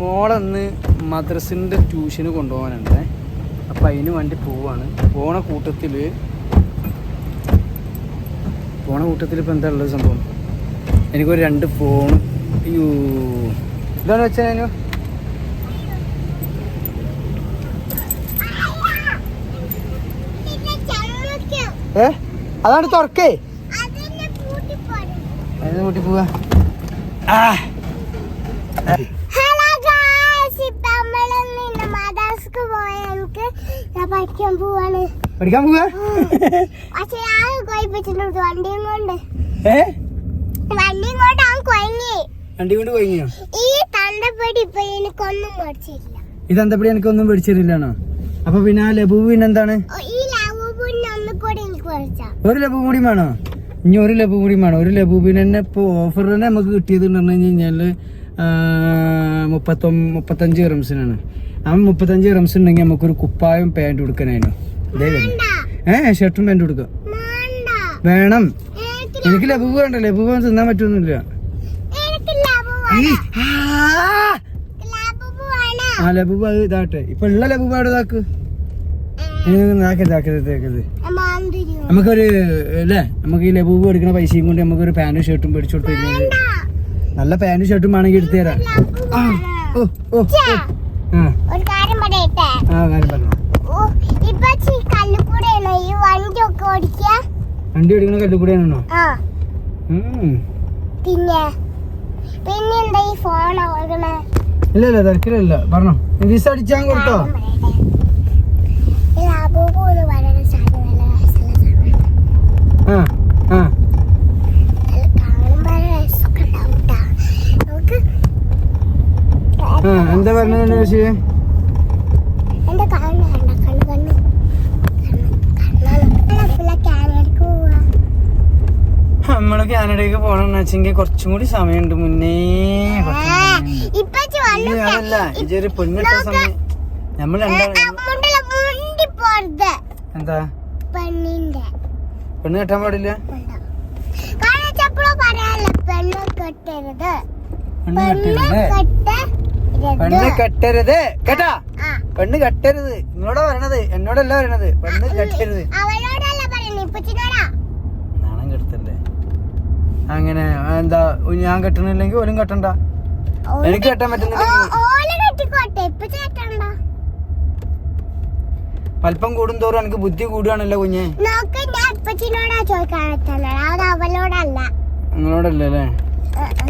മോളന്ന് മദ്രസിന്റെ ട്യൂഷന് കൊണ്ടുപോകാനുണ്ട്. അപ്പം അതിന് വേണ്ടി പോവാണ്. പോണ കൂട്ടത്തിൽ പോണ കൂട്ടത്തിൽ ഇപ്പം എന്താ ഉള്ളത് സംഭവം? എനിക്കൊരു രണ്ട് ഫോൺ അയ്യോ. ഇതാണ് വെച്ചാൽ ഏ? അതാണ് തുറക്കേ. അതിന് കൂട്ടി പോവാ. ആ ഹലോ ഗായ്സ് ഇപ്പൊ നമ്മൾ മദർസ്ക്ക് പോയ എനിക്ക് ഞാൻ പഠിക്കാൻ പോവാണ്. പഠിക്കാൻ പോവാ? വണ്ടിയും കൊണ്ട്. ഏ? വണ്ടിയും കൊണ്ട് അവൻ കൊയങ്ങി. വണ്ടി കൊണ്ട് കൊയങ്ങിയോ? ഈ തണ്ടപ്പൊടി ഇപ്പൊ എനിക്കൊന്നും പഠിച്ചില്ല ഇതെന്തപ്പടി എനിക്കൊന്നും പേടിച്ചിട്ടില്ലാണോ അപ്പൊ പിന്നെ ആ ലഘു പിന്നെ എന്താണ്? ഈ ഒരു ലഘു കൂടി വേണോ? ഇനി ഒരു ലഘു കൂടി വേണോ? ഒരു ലഘുബിന് പിന്നെ ഇപ്പൊ ഓഫർ തന്നെ നമുക്ക് കിട്ടിയത് പറഞ്ഞു കഴിഞ്ഞാൽ മുപ്പത്തൊ മുപ്പത്തഞ്ച് റംസിനാണ്. ആ മുപ്പത്തഞ്ച് റംസ് ഉണ്ടെങ്കിൽ നമുക്കൊരു കുപ്പായും പാന്റ് കൊടുക്കാനായിരുന്നു ഇതേ വരും. ഏ ഷർട്ടും പാന്റ് കൊടുക്കാം വേണ്ട വേണം. എനിക്ക് എനിക്ക് ലഘു വേണ്ട ലഘു തിന്നാൻ പറ്റൊന്നുമില്ല ആ, ലബൂബ അത് ഇതാട്ടെ. ഇപ്പൊ ഉള്ള ലബൂബ അവിടെ ഇതാക്ക്? നമുക്കൊരു അല്ലേ? നമുക്ക് ഈ ലബൂബ് എടുക്കുന്ന പൈസയും കൊണ്ട് നമുക്കൊരു പാന്റും ഷർട്ടും മേടിച്ചു കൊടുത്തു നല്ല പാന്റും ഷർട്ടും വേണമെങ്കിൽ എടുത്തു തരാം. ലവു ആ ഓ ഓ ഛെ, ആ. ഒരു കാര്യം പറയട്ടെ? ആ കാര്യം പറഞ്ഞു. ഓ, ഇപ്പൊ ചി കല്ലുകൂടെയാണോ ഈ വണ്ടി ഒക്കെ ഓടിക്കുക വണ്ടി എടുക്കണ കല്ല് കൂടെയാണോ ആ. ഉം. പിന്നെ? പിന്നെ എന്താ ഈ ഫോൺ ഓടണേ ഇല്ല ഇല്ല തിരക്കിലല്ല. പറഞ്ഞോ. വിസ അടിച്ചാൻ കൊടുത്തോ? ഈ അബൂബു എന്ന് പറയുന്ന സാധനം നല്ല രസമുള്ള സാധനം. ആ ആ അത് കാണുമ്പോ നല്ല രസമൊക്കെ ഉണ്ടാവും ട്ടാ. നമുക്ക് ആ എന്താ പറഞ്ഞത് പക്ഷേ എന്റെ കണ്ണ് കണ്ട കണ്ണ് കണ്ണ് കണ്ണാണ് പറഞ്ഞത് ചേച്ചി നമ്മൾ കാനഡയ്ക്ക് പോണെന്ന് വെച്ചെങ്കിൽ കുറച്ചും കൂടി സമയമുണ്ട് മുന്നേ. അതല്ല ഇതൊരു പെണ്ണിട്ട സമയം. നമ്മൾ എന്താ? പെണ്ണ് കെട്ടാൻ പാടില്ല? പെണ്ണ്. കെട്ടരുത്. പെണ്ണ് കെട്ടരുത്. പെണ്ണ് കെട്ടരുത്. കേട്ടാ? പെണ്ണ് കെട്ടരുത്. നിങ്ങളോടാ പറയണത്. എന്നോടല്ല പറയണത്. പെണ്ണ് കെട്ടരുത്. നാണം കെടുത്തല്ലേ അങ്ങനെ എന്താ ഞാൻ കെട്ടണില്ലെങ്കിൽ ഓലും കെട്ടണ്ട. എനിക്ക് കെട്ടാൻ പറ്റുന്നില്ല. അല്പം കൂടും തോറും എനിക്ക് ബുദ്ധി കൂടുകയാണല്ലോ കുഞ്ഞെ. നിങ്ങളോടല്ലേ.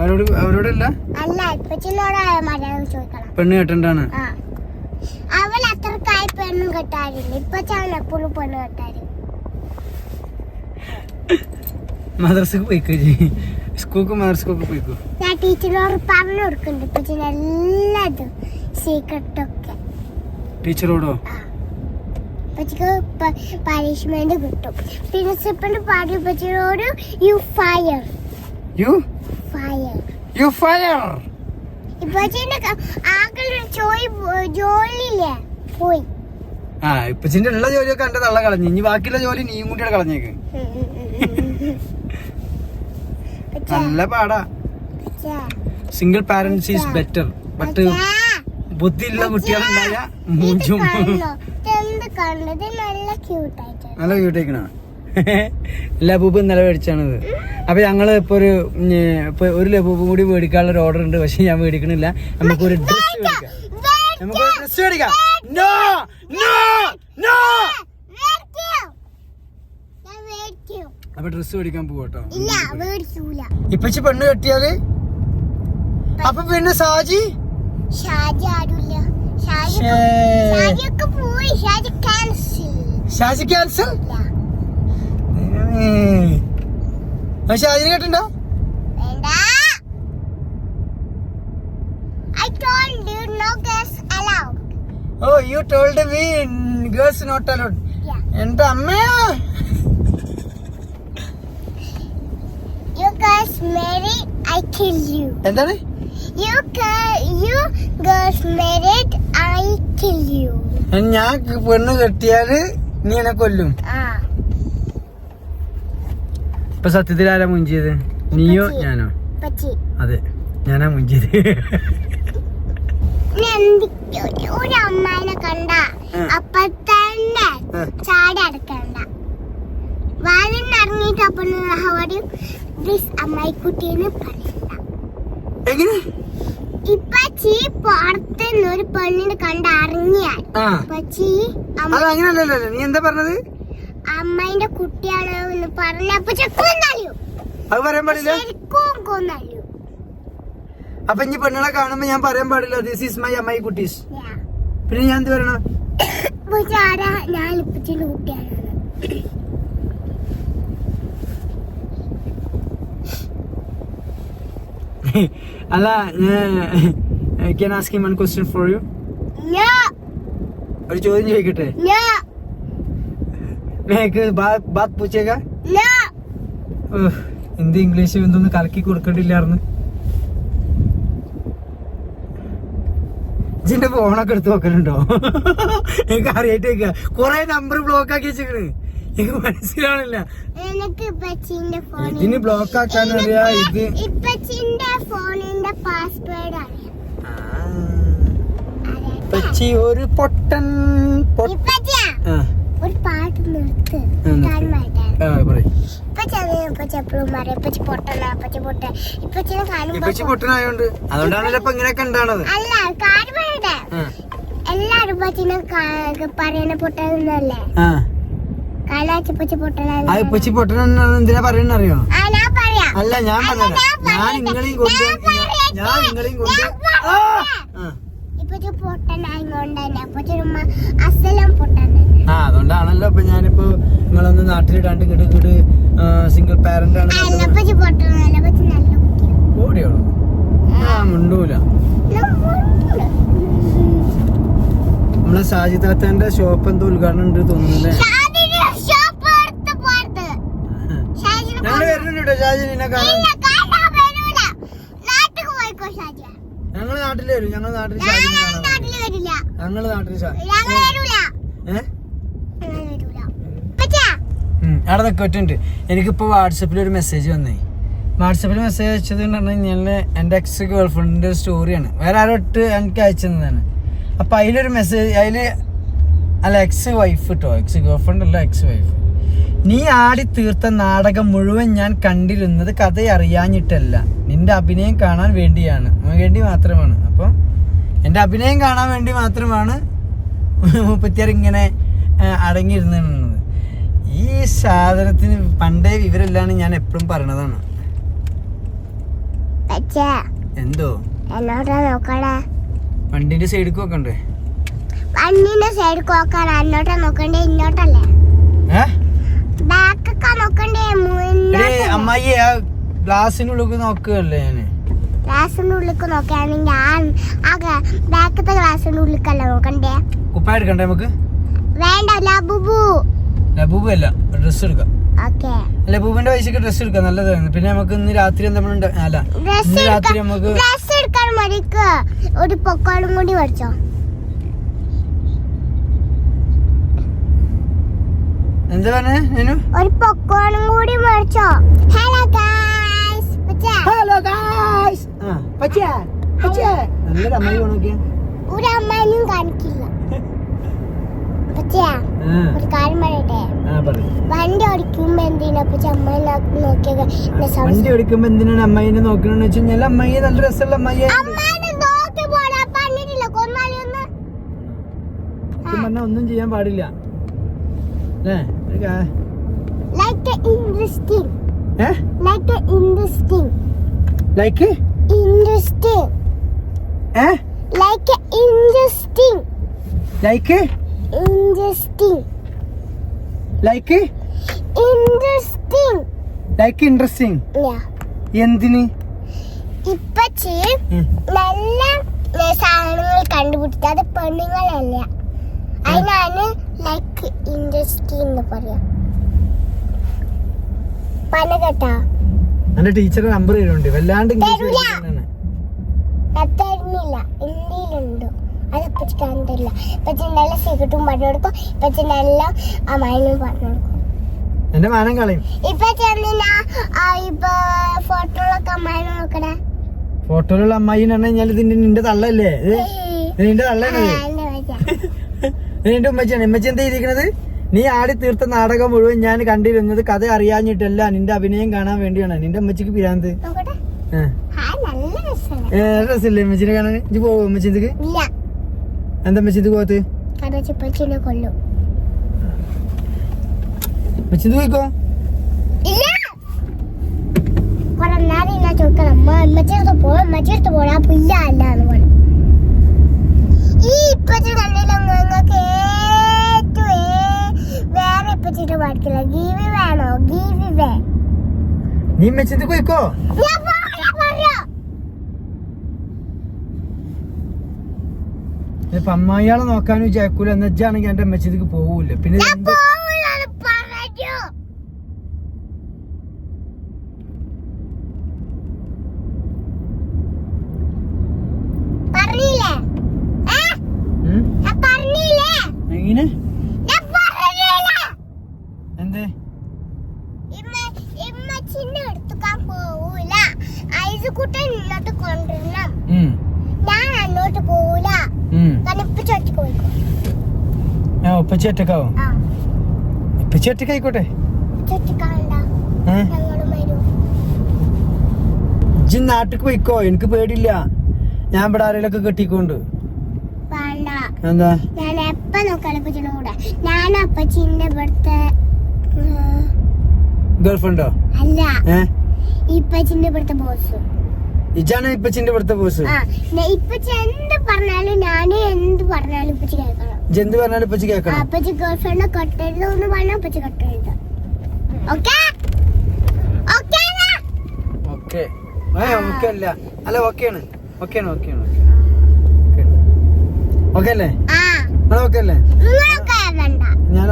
അവരോട് അവരോടല്ല? അല്ല പെണ്ണ് കെട്ടണ്ടാണ് അവൾ അത്രക്കായി പെണ്ണും കെട്ടാറില്ല. ഇപ്പൊ എപ്പോഴും പെണ്ണ് കെട്ടാറ്. മദ്രസക്ക് പോയിക്കോ സ്കൂൾക്ക് മദ്രസക്കൊക്കെ പോയിക്കോ? ഞാൻ ടീച്ചറിനോട് പറഞ്ഞു കൊടുക്കുന്നുണ്ട്. ഇപ്പച്ചിന് എല്ലാതും സീക്രട്ടൊക്കെ ടീച്ചറോടോ? പനിഷ്മെന്റ് പണിഷ്മെന്റ് കിട്ടും. പ്രിൻസിപ്പളിന് പാടി ഇപ്പച്ചിനോട് you fire you you fire പോയി. ആ ഇപ്പച്ചിന്റെ ഉള്ള ജോലിയൊക്കെ എന്റെ തള്ള കളഞ്ഞു. ഇനി ബാക്കിയുള്ള ജോലി നീയും കൂട്ടിയാണ് കളഞ്ഞേക്ക്. നല്ല പാടാ. Single parents is better but ബുദ്ധിയുള്ള കുട്ടികളുണ്ടായ മൂഞ്ചും. നല്ല ക്യൂട്ടേക്കണ ലബൂബ് ഇന്നലെ മേടിച്ചാണിത്. അപ്പൊ ഞങ്ങൾ ഇപ്പൊ ഒരു ഇപ്പൊ ഒരു ലബൂബ് കൂടി മേടിക്കാനുള്ള ഒരു ഓർഡർ ഉണ്ട്. പക്ഷെ ഞാൻ മേടിക്കണില്ല. നമുക്ക് ഒരു ഡ്രസ് മേടിക്കാം. നമുക്ക് ഒരു ഡ്രസ് മേടിക്കാം. നോ നോ നോ അപ്പൊ ഡ്രസ് മേടിക്കാൻ പോകട്ടോ ഇപ്പച്ചി പെണ്ണ് കെട്ടിയാൽ? അപ്പൊ പിന്നെ സാജി ഷാജി ക്യാൻസൽ ഷാജിനി കേട്ടുണ്ടോ ഓ you told me girls not allowed എന്റെ അമ്മയോ ഞാൻ പെണ്ണ് കെട്ടിയാൽ നീ എന്നെ കൊല്ലും. ഇപ്പൊ സത്യത്തിൽ ആരാ മുഞ്ചിയത്? നീയോ ഞാനോ. അതെ ഞാനാ മുഞ്ചിയത്. ഒരു കണ്ട. അപ്പൊ തന്നെ. ചാടി അടക്കണ്ട. വാലിന് ഇറങ്ങിയിട്ട് അപ്പൊ പറയണ്ട. പുറത്തുനിന്ന് ഒരു പെണ്ണിനെ കണ്ട് അറിഞ്ഞാൽ അത് അങ്ങനല്ലല്ലോ നീ എന്താ പറഞ്ഞത്? അമ്മായിന്റെ കുട്ടിയാണ് എന്ന് പറഞ്ഞപ്പോ കൊന്നറിയും അത് പറയാൻ പാടില്ല? ശരിക്കും കൊന്നറിയും അപ്പൊ ഇനി പെണ്ണുങ്ങളെ കാണുമ്പോ ഞാൻ പറയാൻ പാടില്ല. ദിസ് ഈസ് മൈ അമ്മായി കുട്ടീസ്. പിന്നെ ഞാൻ എന്ത് പറയണം? പക്ഷെ ഞാൻ കുട്ടിയാണ്. അല്ല can ask one question for you ഒരു ചോദ്യം ചോദിക്കട്ടെ? മേക്ക് ബാത് പൂച്ചേക? എന്ത് ഇംഗ്ലീഷ് എന്തൊന്ന് കലക്കി കൊടുക്കണ്ടില്ലായിരുന്നു. ഇതിന്റെ ഫോണൊക്കെ എടുത്ത് നോക്കലുണ്ടോ എനിക്ക് അറിയായിട്ടേക്ക കൊറേ നമ്പർ ബ്ലോക്ക് ആക്കി വെച്ചേക്കണ് എനിക്ക് മനസ്സിലാവണില്ല. ഇതിന് ബ്ലോക്ക് ആക്കാൻ അറിയാ ഇത് ഫോണിന്റെ പാസ്വേഡ് ഒരു പൊട്ടൻ പൊട്ട പൊട്ടനായോണ്ട് അതുകൊണ്ടാണല്ലോ ഇപ്പൊ ഇങ്ങനെയൊക്കെ ഉണ്ടാണത് എല്ലാരും പറയണ പൊട്ടനല്ലേ പൊട്ടനെന്നാണ് എന്തിനാ പറയണെന്ന് അറിയോ അല്ല ഞാൻ ഞാൻ നിങ്ങളെയും കൊണ്ട് ഞാൻ. നിങ്ങളെയും കൊണ്ട് ആ. ആ. അതുകൊണ്ടാണല്ലോ ഇപ്പൊ ഞാനിപ്പോ നിങ്ങളൊന്ന് നാട്ടിലിടാണ്ട് ഇങ്ങോട്ട് ഇങ്ങോട്ട് സിംഗിൾ പാരന്റ് ആണ് നമ്മളെ ഓടിയോളൂ. ആ മുണ്ടൂല. നമ്മളെ സാജിദാത്തന്റെ ഷോപ്പ് എന്തോ ഉദ്ഘാടനം ഉണ്ട് തോന്നുന്നല്ലേ ഞങ്ങൾ വരുന്നുണ്ട് കേട്ടോ. നിന്നെ കാണാൻ ഇല്ല, കാണാൻ വരൂല. നാട്ടിക്ക് പോയിക്കോ ഷാജിയ. ഞങ്ങൾ നാട്ടിൽ വരും. ഞങ്ങൾ നാട്ടിൽ ഞങ്ങൾ നാട്ടിൽ അവിടെ നിൽക്കട്ടുണ്ട് എനിക്കിപ്പോൾ വാട്സപ്പിൽ ഒരു മെസ്സേജ് വന്നേ. വാട്സപ്പിൽ മെസ്സേജ് അയച്ചത് എന്ന് പറഞ്ഞു കഴിഞ്ഞാൽ എന്റെ എക്സ് ഗേൾ ഫ്രണ്ടിന്റെ ഒരു സ്റ്റോറിയാണ് വേറെ ആരോ ഇട്ട് എനിക്ക് അയച്ചതാണ് അപ്പം അതിലൊരു മെസ്സേജ് അതിൽ അല്ല എക്സ് വൈഫ് കേട്ടോ എക്സ് ഗേൾ ഫ്രണ്ട് അല്ല എക്സ് വൈഫ് നീ ആടി തീർത്ത നാടകം മുഴുവൻ ഞാൻ കണ്ടിരുന്നത് കഥ നിന്റെ അഭിനയം കാണാൻ വേണ്ടിയാണ്. വേണ്ടി മാത്രമാണ്. അപ്പം എന്റെ അഭിനയം കാണാൻ വേണ്ടി മാത്രമാണ് മുപ്പത്തിയാറ് ഇങ്ങനെ അടങ്ങിയിരുന്നത്. ഈ സാധനത്തിന് പണ്ടേ വിവരമില്ലാണ് ഞാൻ എപ്പോഴും പറയണതാണ്. എന്തോ? വണ്ടിന്റെ സൈഡിൽ നോക്കണ്ടേ? വണ്ടിന്റെ സൈഡ് നോക്കാൻ നോക്കണ്ടേ ഇങ്ങോട്ടല്ലേ ബാക്കൊക്കെ നോക്കണ്ടേ? അമ്മായി ഗ്ലാസിനുള്ളിൽ നോക്കുകയല്ലേ ഞാൻ? ഗ്ലാസിന്റെ ഉള്ളിക്ക് നോക്കുകയാണെങ്കിൽ ആ ബാക്കത്തെ ഗ്ലാസിന്റെ ഉള്ളിക്കല്ല നോക്കണ്ടേ? കുപ്പായ എടുക്കണ്ടേ നമുക്ക്? വേണ്ട ലബുബു. ലബുബു അല്ല ഡ്രസ്സ് എടുക്കാം. ലബുബിന്റെ പൈസക്ക് ഡ്രസ്സ് എടുക്കാം നല്ലതാണ്. പിന്നെ നമുക്ക് ഇന്ന് രാത്രി എന്തെങ്കിലും അല്ല ഡ്രസ് ഇന്ന് രാത്രി നമുക്ക് ഡ്രസ് എടുക്കാൻ മടിക്ക്. ഒരു പൊക്കോളും കൂടി മേടിച്ചോ. എന്താ പറഞ്ഞേ ഒരു പൊക്കോളും കൂടി മേടിച്ചോ. ഹലോ ഹലോ ഗായ്സ് ആ പച്ചേ പച്ചേ നല്ലൊരു അമ്മായി നോക്കിയാ ഒരു കാണിക്കില്ല. ആ. ഒരു കാര്യം പറയട്ടെ? വണ്ടി ഓടിക്കുമ്പോ എന്തിനാ പച്ച അമ്മ നോക്കിയത് വണ്ടി ഓടിക്കുമ്പോ എന്തിനാണ് അമ്മായിനെ നോക്കണെന്ന് വെച്ച് കഴിഞ്ഞാൽ അമ്മായി നല്ല രസമുള്ള അമ്മായി പറഞ്ഞാൽ ഒന്നും. ചെയ്യാൻ പാടില്ല. അല്ലേ interesting like interesting like interesting ഏ? Like interesting like interesting like interesting like interesting എന്തിന്? ഇപ്പച്ചി. നല്ല സാധനങ്ങൾ കണ്ടുപിടിച്ചത് അത് പെണ്ണുങ്ങളല്ല. അതിനാണ് ലൈക്ക് ഇൻട്രസ്റ്റിംഗ് എന്ന് പറയാ. പന കേട്ടാ. എന്റെ ടീച്ചറുടെ നമ്പർ തരുന്നുണ്ട്. വല്ലാണ്ട്. തരുന്നില്ല. ഇന്ത്യയിലുണ്ടോ അത് ഇപ്പച്ചി കണ്ടില്ല ഇപ്പച്ചി നല്ല സിഗരറ്റും പറഞ്ഞു കൊടുക്കും ഇപ്പച്ചി നല്ല അമ്മായിനും പറഞ്ഞു കൊടുക്കും എന്റെ മാനം കളയും. ഇപ്പൊ നോക്കണേ. ഫോട്ടോയിലുള്ള അമ്മായി ഇതിന്റെ നിന്റെ തള്ളല്ലേ നിന്റെ തള്ളേ നിന്റെ ഉമ്മച്ചാണ് ഉമ്മച്ചി എന്താ ചെയ്തിരിക്കണത്? നീ ആടി തീർത്ത നാടകം മുഴുവൻ ഞാൻ കണ്ടിരുന്നത് കഥ അറിയാഞ്ഞിട്ടല്ല. നിന്റെ അഭിനയം കാണാൻ വേണ്ടിയാണ്. നിന്റെ അമ്മച്ചിക്ക് പിരാന്ത്. രസമില്ലേ ഉമ്മച്ചിനെ കാണാൻ? ഇജ്ജ് പോവോ അമ്മച്ചിക്ക് എന്താ പോകത്ത്? കാരണം ചിപ്പച്ചിനെ കൊല്ലും. ഉമ്മച്ചിക്ക് പോയിക്കോ? അമ്മച്ചെടുത്ത് പോടാ പില്ല അല്ല ഈ ഇപ്പച്ചി കണ്ടില്ല വേറെ ഇപ്പച്ചിട്ട് പഠിക്കില്ല ഗീവി വേണോ? ഗീവി വേ. നീ ഉമ്മച്ചിക്ക് പോയിക്കോ. ഇപ്പൊ അമ്മായിയാളെ നോക്കാനും വിചാരിക്കൂല. എന്നുവെച്ചാണെങ്കിൽ എന്റെ അമ്മച്ചിക്ക് പോവൂല. പിന്നെ ഞാൻ എന്ത് പോവില്ലാന്ന് പറഞ്ഞു പറഞ്ഞില്ലേ ഏ? ഉം? ഞാൻ പറഞ്ഞില്ലേ എങ്ങനെ ഞാൻ പറഞ്ഞില്ലേ എന്തേ ഇമ്മ ഇമ്മച്ചിന്റെ അടുത്തുക്കാൻ പോവൂല. ഐസുകുട്ടൻ ഇങ്ങോട്ട് കൊണ്ടുവരണം. ഞാൻ അങ്ങോട്ട് പോവൂല. ഉപ്പച്ചി ഒറ്റക്കാവും ആ. ഉപ്പച്ചി ഒറ്റക്കായിക്കോട്ടെ ഇജ്ജ് നാട്ടിക്ക് പോയിക്കോ. എനിക്ക് പേടില്ല ഞാൻ ഇവിടെ ആരെങ്കിലൊക്കെ കെട്ടിക്കൊണ്ട്. എന്താ? ഞാൻ എപ്പ കൂടെ. ഞാൻ അപ്പച്ചിന്റെ ഇവിടുത്തെ ഗേൾഫ്രണ്ടോ? അല്ല. ഏ? ഇപ്പച്ചിന്റെ ഇവിടുത്തെ ബോസ് ഇജാണ് ഇപ്പച്ചിന്റെ ഇവിടുത്തെ ബോസ് ഞാൻ ഇപ്പച്ചി എന്ത് പറഞ്ഞാലും ഞാൻ എന്ത് പറഞ്ഞാലും ഇപ്പച്ചി കേൾക്കണം. ജന്ത് പറഞ്ഞാലും ഇപ്പച്ചി ആ, കേക്കണം അപ്പച്ചി ഗേൾഫ്രണ്ട് കെട്ടരുത് എന്ന് പറഞ്ഞാൽ അപ്പച്ചി കെട്ടരുത് ഓക്കെ? Okay okay. ഏ ഓക്കെ അല്ല. അല്ല ഓക്കെയാണ് ഓക്കെയാണ് ഓക്കെയാണ് ഓക്കെ അല്ലേ ഓക്കെ ഞാൻ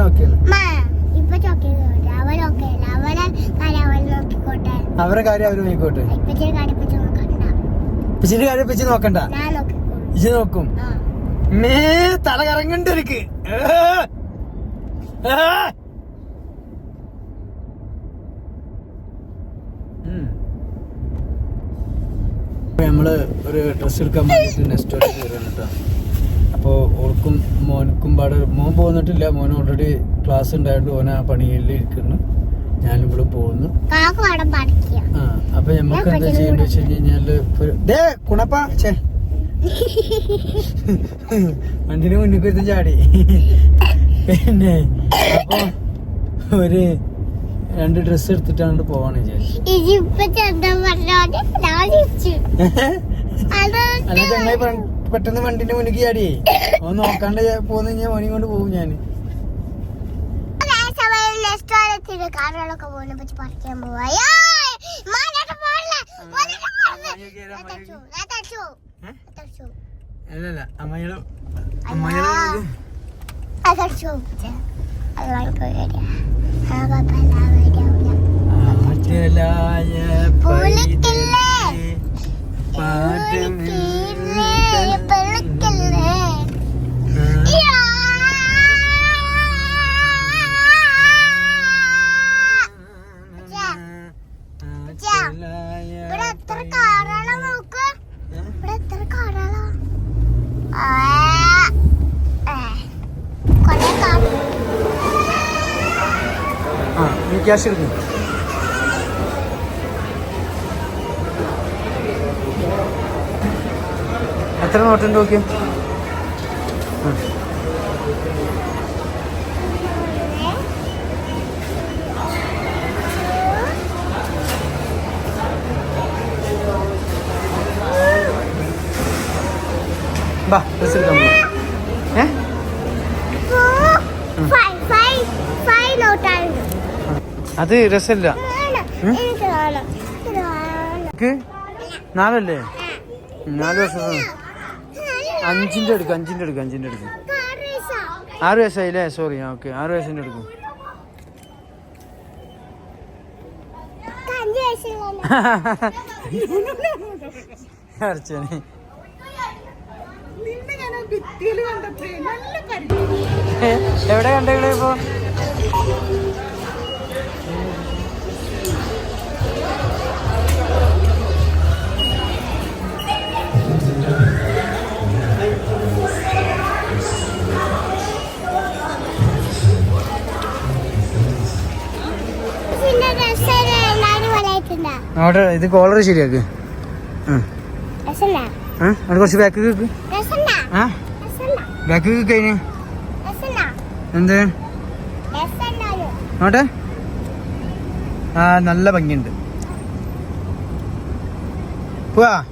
ഇപ്പൊ ചോക്കിയത് അവരൊക്കെ അല്ല അവരെ കാര്യം അവർ നോക്കിക്കോട്ടെ അവരെ കാര്യം അവർ നോക്കോട്ടെ പിച്ചിന്റെ കാര്യം പിച്ചി നോക്കണ്ട. ഇജ് നോക്കും. മേ തല കറങ്ങണ്ട എനിക്ക് നമ്മൾ ഒരു ഡ്രസ് എടുക്കാൻ വേണ്ടിട്ട് നെക്സ്റ്റ് കയറാണ് കേട്ടോ അപ്പോൾ ഓൾക്കും മോനക്കും പാടെ മോൻ പോന്നിട്ടില്ല. മോൻ ഓൾറെഡി ക്ലാസ് ഉണ്ടായിട്ട് ഓന ആ പണിയിൽ ഇരിക്കുന്നു ഞാനിവിടെ പോകുന്നു. ആ അപ്പൊ നമുക്ക് എന്താ ചെയ്യേണ്ടത് വെച്ച് കഴിഞ്ഞാൽ ദേ കുണപ്പ ചേ വണ്ടിന് മുന്നിൽ കുരുത്ത് ചാടി. പിന്നെ അപ്പൊ ഒരു രണ്ട് ഡ്രസ് എടുത്തിട്ടാണ് പോവാണ് അല്ല ചങ്ങായി പെട്ടെന്ന് വണ്ടിന്റെ മുന്നിൽ ചാടി. അവൻ നോക്കാണ്ട് പോന്നു ഞാൻ പണി കൊണ്ട് പോകും ഞാൻ റെസ്റ്റോറന്റിന്റെ കാറുകളൊക്കെ പോകുന്ന പറ്റി പറിക്കാൻ പോവാ. അല്ലല്ല അമ്മയുടെ അമ്മയുടെ ആറ്റലായ പൂളിക്കില്ലേ? പാട്ടും ഇവിടെ എത്ര കാറുകളാ നോക്ക് ഇവിടെ എത്ര കാറുകളാ ആ, ഏ, കൊറേ കാറ് ആ നീ ക്യാഷ് എടുക്കും എത്ര നോട്ടുണ്ട് നോക്കി ബാ ഡ്രസ് എടുക്കാൻ അത് രസമില്ല. നാലല്ലേ? നാല് വർഷം അഞ്ചിന്റെ എടുക്കും അഞ്ചിന്റെ എടുക്കും അഞ്ചിന്റെ എടുക്കും. ആറ് വയസ്സായി വയസ്സായില്ലേ സോറി ഓക്കെ ആറ് വയസ്സിന്റെ എടുക്കും. അർച്ചനെ എവിടെ കണ്ടേ ഇപ്പൊ? അവിടെ ഇത് കോളർ ശരിയാക്ക്. അവിടെ കുറച്ച് ബാക്ക് കേക്ക് ആ. ബാക്ക് കേക്ക് അതിന്. എന്ത്? നോട്ടെ ആ നല്ല ഭംഗിയുണ്ട്. പോവാ.